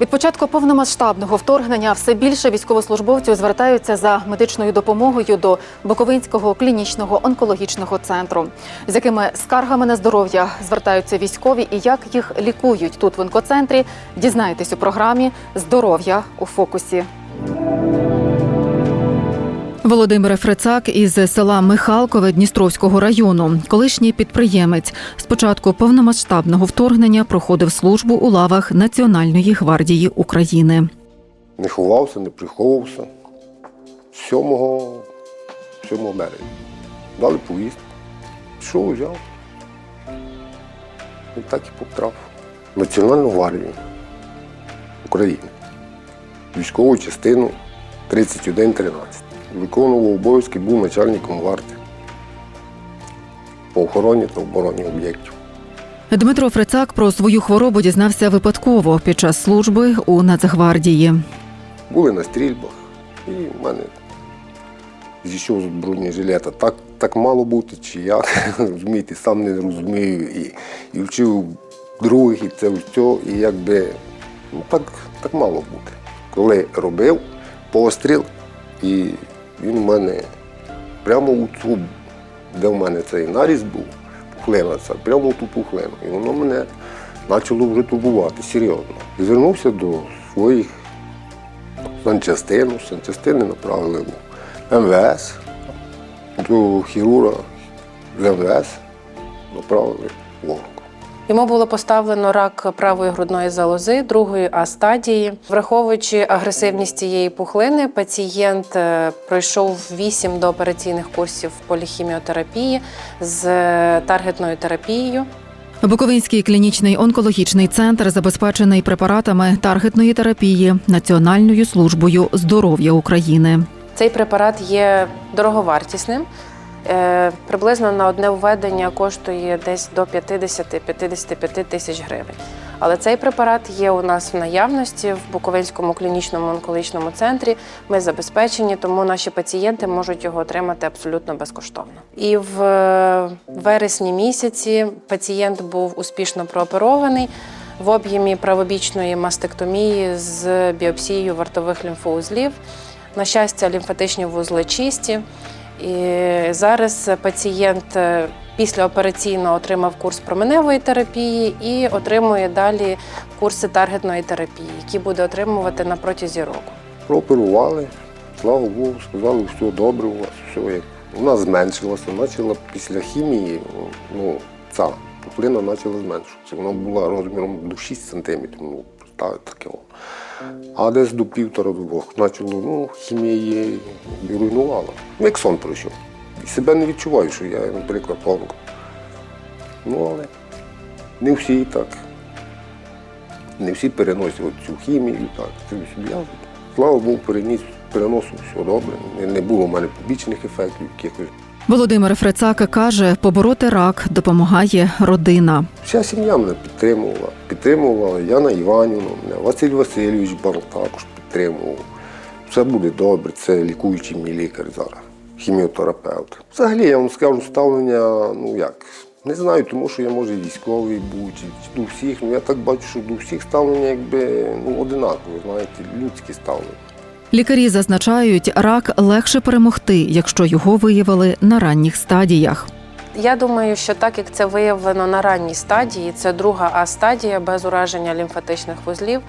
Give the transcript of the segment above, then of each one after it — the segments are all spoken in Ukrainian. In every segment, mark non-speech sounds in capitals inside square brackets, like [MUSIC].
Від початку повномасштабного вторгнення все більше військовослужбовців звертаються за медичною допомогою до Буковинського клінічного онкологічного центру. З якими скаргами на здоров'я звертаються військові і як їх лікують тут в онкоцентрі, дізнаєтесь у програмі Здоров'я у фокусі. Володимир Фрицак із села Михалкове Дністровського району, колишній підприємець. Спочатку повномасштабного вторгнення проходив службу у лавах Національної гвардії України. Не ховався, не приховувався. 7, 7 березня. Дали повістку. Пішов, взяв. І так і потрапив. в Національну гвардію України. Військову частину 3113. Виконував обов'язки, був начальником варти по охороні та обороні об'єктів. Дмитро Фрицак про свою хворобу дізнався випадково під час служби у Нацгвардії. Були на стрільбах, і в мене зійшов з бронежилета. Так, так мало бути, чи як, [LAUGHS] розумієте, сам не розумію. І, і вчив других, і це все, і якби ну, так, так мало бути. Коли робив постріл, і він у мене прямо у цю, де в мене цей наріз був, пухлина ця, прямо у ту пухлину. І воно мене почало вже турбувати серйозно. І звернувся до своїх санчастину, з санчастини направили в МВС, до хірурга з МВС направили в. Йому було поставлено рак правої грудної залози другої А стадії. Враховуючи агресивність цієї пухлини, пацієнт е, пройшов 8 доопераційних курсів поліхіміотерапії з е, таргетною терапією. Буковинський клінічний онкологічний центр забезпечений препаратами таргетної терапії Національною службою здоров'я України. Цей препарат є дороговартісним. Е, Приблизно на одне введення коштує десь до 50-55 тисяч гривень. Але цей препарат є у нас в наявності в Буковинському клінічному онкологічному центрі. Ми забезпечені, тому наші пацієнти можуть його отримати абсолютно безкоштовно. І в е, вересні місяці пацієнт був успішно прооперований в об'ємі правобічної мастектомії з біопсією вартових лімфоузлів. На щастя, лімфатичні вузли чисті. І зараз пацієнт е, післяопераційно отримав курс променевої терапії і отримує далі курси таргетної терапії, які буде отримувати на протязі року. Прооперували, слава Богу, сказали, що все добре у вас, все як. Вона зменшилася, почала після хімії, ну, ця пухлина почала зменшуватися. Вона була розміром до 6 сантиметрів, ну, таке. А десь до півтора-двох почало, ну, хімія її і руйнувала. Ну, як сон пройшов. І себе не відчуваю, що я, наприклад, онко. Ну, але не всі так. Не всі переносять цю хімію, так. Я, слава Богу, переніс, переносив все добре. Не було в мене побічних ефектів якихось. Володимир Фрицак каже, побороти рак допомагає родина. Вся сім'я мене підтримувала. Підтримувала Яна Іванівна, Василь Васильович Бар також підтримував. Все буде добре, це лікуючий мій лікар зараз, хіміотерапевт. Взагалі, я вам скажу ставлення, ну як, не знаю, тому що я може військовий чи до всіх. Ну я так бачу, що до всіх ставлення якби ну, одинакове, знаєте, людське ставлення. Лікарі зазначають, рак легше перемогти, якщо його виявили на ранніх стадіях. Я думаю, що так як це виявлено на ранній стадії, це друга А стадія без ураження лімфатичних вузлів,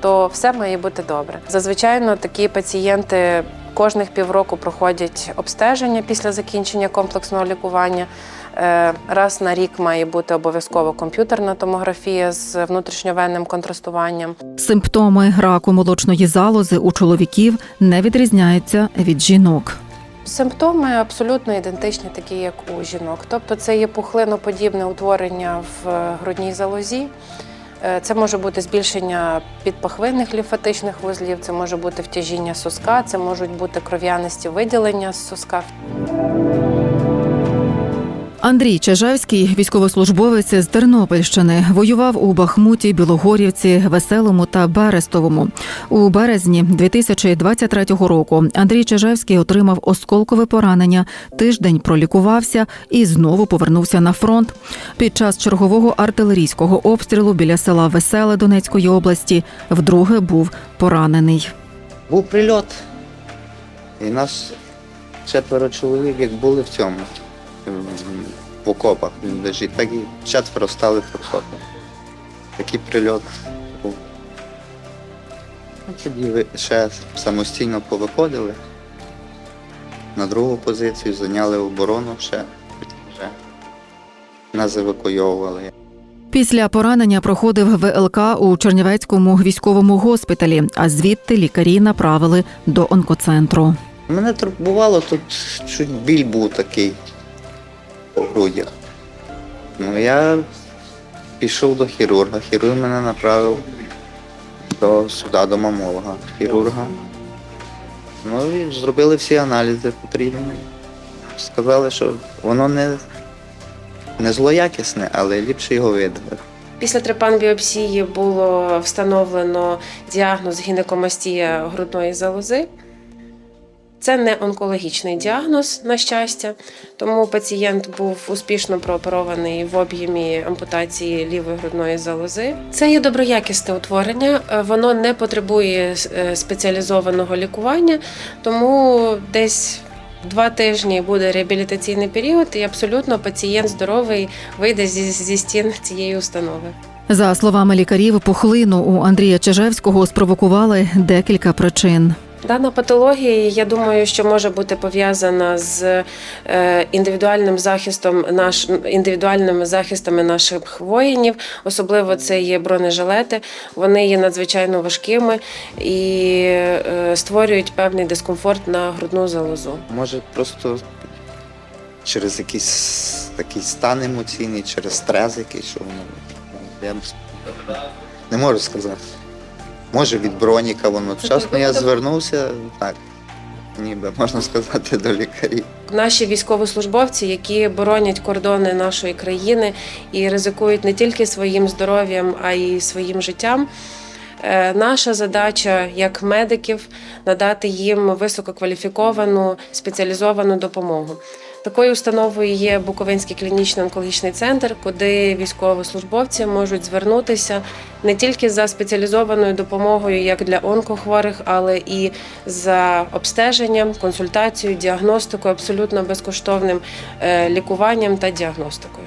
то все має бути добре. Зазвичай такі пацієнти кожних півроку проходять обстеження після закінчення комплексного лікування. Е, Раз на рік має бути обов'язково комп'ютерна томографія з внутрішньовенним контрастуванням. Симптоми раку молочної залози у чоловіків не відрізняються від жінок. Симптоми абсолютно ідентичні, такі як у жінок. Тобто це є пухлиноподібне утворення в е, грудній залозі. Е, Це може бути збільшення підпахвинних лімфатичних вузлів, це може бути втяжіння соска, це можуть бути кров'янисті виділення з соска. Андрій Чижевський, військовослужбовець з Тернопільщини, воював у Бахмуті, Білогорівці, Веселому та Берестовому. У березні 2023 року Андрій Чижевський отримав осколкове поранення, тиждень пролікувався і знову повернувся на фронт. Під час чергового артилерійського обстрілу біля села Веселе Донецької області вдруге був поранений. Був прильот. І нас четверо чоловік, як були в цьому, в окопах він лежить, так і четверо стали трьохсотні. Такий прильот був. Тоді ще самостійно повиходили на другу позицію, зайняли оборону ще, вже нас евакуйовували. Після поранення проходив ВЛК у Чернівецькому військовому госпіталі, а звідти лікарі направили до онкоцентру. Мене турбувало, тут чуть біль був такий у грудях. Ну, я пішов до хірурга. Хірург мене направив до сюди, до мамолога, хірурга. Ну і зробили всі аналізи потрібні. Сказали, що воно не, не злоякісне, але ліпше його видалити. Після трепан-біопсії було встановлено діагноз гінекомастія грудної залози. Це не онкологічний діагноз, на щастя, тому пацієнт був успішно прооперований в об'ємі ампутації лівої грудної залози. Це є доброякісне утворення, е, воно не потребує е, спеціалізованого лікування, тому десь два тижні буде реабілітаційний період, і абсолютно пацієнт здоровий вийде зі, стін цієї установи. За словами лікарів, пухлину у Андрія Чижевського спровокували декілька причин. Дана патологія, я думаю, що може бути пов'язана з е, індивідуальним захистом наш індивідуальними захистами наших воїнів. Особливо це є бронежилети. Вони є надзвичайно важкими і е, створюють певний дискомфорт на грудну залозу. Може, просто через якийсь такий стан емоційний, через стрес якийсь, що воно. Я не можу сказати. Може від броніка воно. Вчасно я звернувся, так, ніби можна сказати, до лікарів. Наші військовослужбовці, які боронять кордони нашої країни і ризикують не тільки своїм здоров'ям, а й своїм життям. Е, Наша задача як медиків надати їм висококваліфіковану спеціалізовану допомогу. Такою установою є Буковинський клінічний онкологічний центр, куди військовослужбовці можуть звернутися не тільки за спеціалізованою допомогою, як для онкохворих, але і за обстеженням, консультацією, діагностикою, абсолютно безкоштовним е, лікуванням та діагностикою.